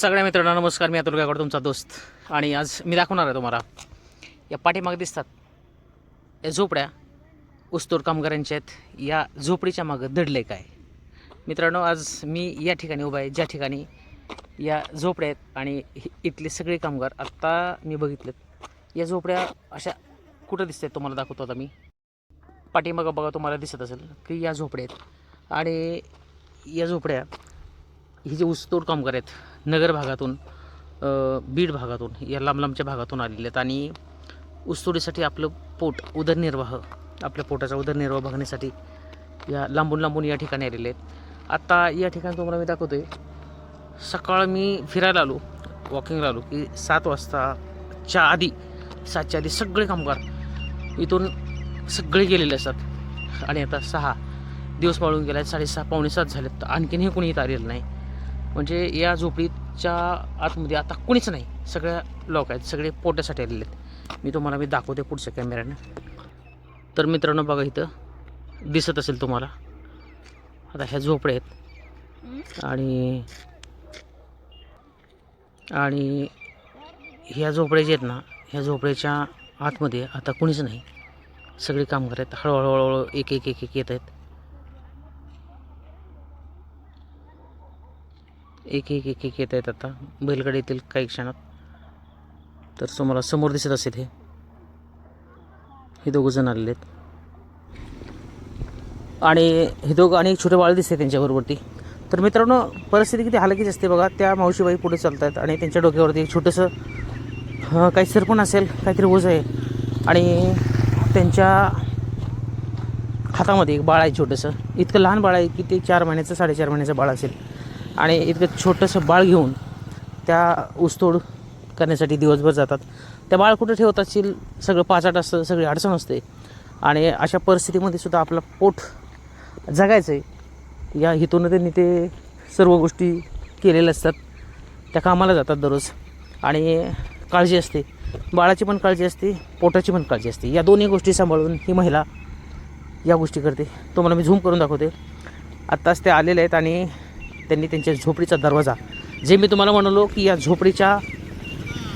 सगळ्या मित्रांनो नमस्कार. मी अतुल गायकवाड तुमचा दोस्त. आणि आज मी दाखवणार आहे तुम्हाला. या पाठीमागे दिसतात. या झोपड्या उस्तोड कामगारांच्या आहेत. या झोपडीच्या मागं दडले काय मित्रांनो आज मी या ठिकाणी उभा आहे. ज्या ठिकाणी या झोपड्या आहेत आणि इथले सगळे कामगार आत्ता मी बघितलेत या झोपड्या अशा कुठं दिसत आहेत तुम्हाला दाखवतो आता मी. पाठीमागं बघा तुम्हाला दिसत असेल की या झोपड्या आहेत. आणि या झोपड्या ही जे ऊसतोड कामगार आहेत नगर भागातून बीड भागातून या लांब लांबच्या भागातून आलेले आहेत. आणि ऊसतोडीसाठी आपलं पोट उदरनिर्वाह आपल्या पोटाचा उदरनिर्वाह बघण्यासाठी या लांबून लांबून या ठिकाणी आलेले आहेत. आत्ता या ठिकाणी तुम्हाला मी दाखवतो आहे सकाळ मी फिरायला आलो वॉकिंगला आलो की सात वाजताच्या आधी सातच्या आधी सगळे कामगार इथून सगळे गेलेले असतात. आणि आता सहा दिवस पाळून गेले आहेत साडेसहा पावणे सात झालेत आणखीनही कोणी इथं आलेलं नाही. म्हणजे या झोपडीच्या आतमध्ये आता कोणीच नाही. सगळ्या लोक आहेत सगळे पोट्यासाठी आलेले आहेत. मी तुम्हाला मी दाखवते पुढच्या कॅमेऱ्यानं तर मित्रांनो बघा इथं दिसत असेल तुम्हाला. आता ह्या झोपड्या आहेत. आणि आणि ह्या झोपड्या जे आहेत ना ह्या झोपड्याच्या आतमध्ये आता कुणीच नाही. सगळे कामगार आहेत. हळूहळू हळूहळू एक एक एक एक येत आहेत. एक एक एक एक येत आहेत आता. बैलगाडी येतील काही क्षणात. तर तुम्हाला समोर दिसत असेल हे. हे दोघं जण आलेले आहेत. आणि हे दोघं आणि एक छोटे बाळ दिसते त्यांच्याबरोबरती. तर मित्रांनो परिस्थिती किती हलकीच असते बघा. त्या मावशीबाई पुढे चालत आहेत आणि त्यांच्या डोक्यावरती एक छोटंसं काही सरपण असेल काहीतरी ओझ आहे. आणि त्यांच्या हातामध्ये एक बाळ आहे छोटंसं. इतकं लहान बाळ आहे की ते चार महिन्याचं साडेचार महिन्याचं बाळ असेल. आणि इतकं छोटंसं बाळ घेऊन त्या ऊसतोड करण्यासाठी दिवसभर जातात. त्या बाळ कुठं ठेवत असतील? सगळं पाचाट असतं सगळी अडचण असते. आणि अशा परिस्थितीमध्ये सुद्धा आपलं पोट जगायचं आहे या हेतून त्यांनी ते सर्व गोष्टी केलेल्या असतात. त्या कामाला जातात दररोज. आणि काळजी असते. बाळाची पण काळजी असते पोटाची पण काळजी असते. या दोन्ही गोष्टी सांभाळून ही महिला या गोष्टी करते. तुम्हाला मी झूम करून दाखवते. आत्ताच ते आलेले आहेत आणि त्यांनी त्यांच्या झोपडीचा दरवाजा. जे मी तुम्हाला म्हणालो की या झोपडीच्या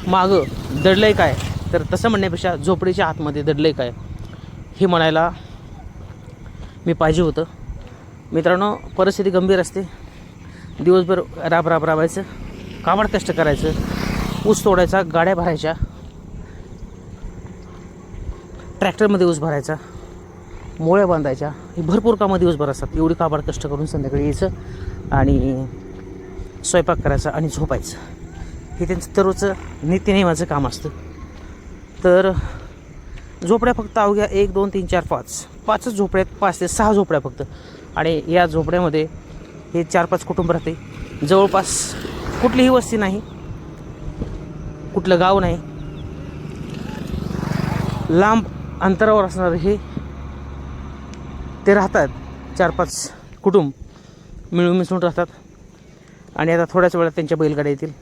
मागं दडलं आहे काय तर तसं म्हणण्यापेक्षा झोपडीच्या आतमध्ये दडलं आहे काय हे म्हणायला मी पाहिजे होतं. मित्रांनो परिस्थिती गंभीर असते. दिवसभर राब राब राबायचं कामाड कष्ट करायचं ऊस तोडायचा गाड्या भरायच्या ट्रॅक्टरमध्ये ऊस भरायचा. मोळ्या बांधायच्या. ही भरपूर कामं दिवसभर असतात. एवढी काबाड कष्ट करून संध्याकाळी यायचं आणि स्वयंपाक करायचा आणि झोपायचं. हे त्यांचं दररोजचं नित्यनेमाचं काम असतं. तर झोपड्या फक्त अवघ्या एक दोन तीन चार पाच. पाचच झोपड्या आहेत. पाच ते सहा झोपड्या फक्त. आणि या झोपड्यामध्ये हे चार पाच कुटुंब राहते. जवळपास कुठलीही वस्ती नाही. कुठलं गाव नाही. लांब अंतरावर असणारं हे ते राहतात चार पाच कुटुंब मिळून मिसळून राहतात. आणि आता थोड्याच वेळात त्यांच्या बैलगाड्या येतील.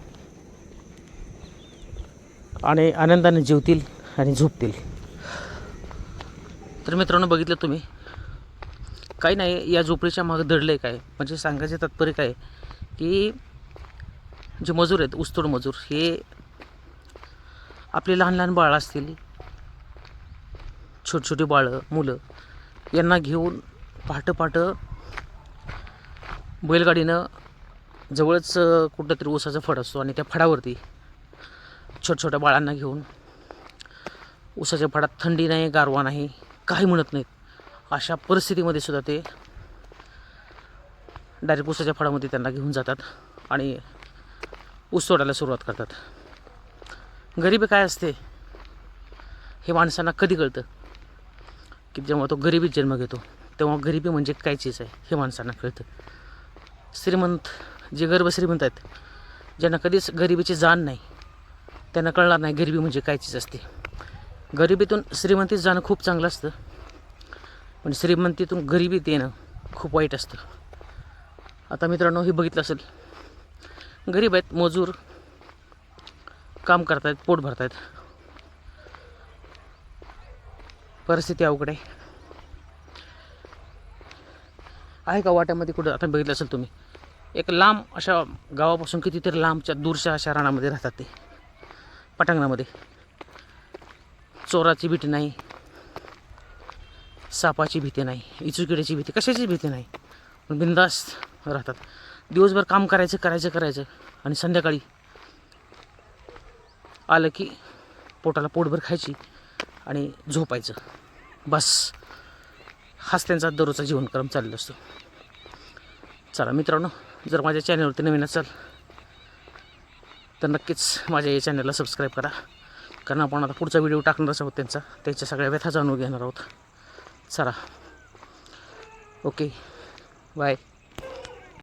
आणि आनंदाने जेवतील आणि झोपतील. तर मित्रांनो बघितलं तुम्ही? काही नाही या झोपडीच्या मागं दडलं आहे काय? म्हणजे सांगायचे तात्पर्य काय? की जे मजूर आहेत उस्तोड मजूर हे आपले लहान लहान बाळं असतील छोटी छोटी बाळं मुलं यांना घेऊन पहाटं पहाटं बैलगाडीनं जवळच कुठंतरी ऊसाचा फड असतो आणि त्या फडावरती छोट्या छोट्या बाळांना घेऊन ऊसाच्या फडात थंडी नाही गारवा नाही काही म्हणत नाहीत. अशा परिस्थितीमध्ये सुद्धा ते डायरेक्ट ऊसाच्या फडामध्ये त्यांना घेऊन जातात आणि ऊस तोडायला सुरुवात करतात. गरिबी काय असते हे माणसांना कधी कळतं? की जेव्हा तो गरिबीत जन्म घेतो तेव्हा गरिबी म्हणजे काय चीज आहे हे माणसांना कळतं. श्रीमंत जे गर्भ श्रीमंत आहेत ज्यांना कधीच गरिबीची जाण नाही त्यांना कळणार नाही गरिबी म्हणजे काय चीज असते. गरिबीतून श्रीमंतीत जाणं खूप चांगलं असतं पण श्रीमंतीतून गरिबीत येणं खूप वाईट असतं. आता मित्रांनो हे बघितलं असेल गरीब आहेत मजूर काम करतायत पोट भरतायत. परिस्थिती अवघड आहे. आहे का वाट्यामध्ये कुठं? आता बघितलं असेल तुम्ही. एक लांब अशा गावापासून कितीतरी लांबच्या दूरच्या अशा रानामध्ये राहतात ते. पटांगणामध्ये. चोराची भीती नाही. सापाची भीती नाही. इचुकिड्याची भीती. कशाची भीती नाही. पण राहतात. दिवसभर काम करायचं करायचं करायचं. आणि संध्याकाळी आलं की पोटाला पोटभर खायची. आणि झोपायचं. बस. हाच त्यांचा दररोजचा जीवनक्रम चाललेला असतो. चला मित्रांनो जर माझ्या चॅनलवरती नवीन असाल तर नक्कीच माझ्या या चॅनलला सबस्क्राईब करा. कारण आपण आता पुढचा व्हिडिओ टाकणारच आहोत त्यांचा. त्यांच्या सगळ्या व्यथा जाणून घेणार आहोत. चला. Okay bye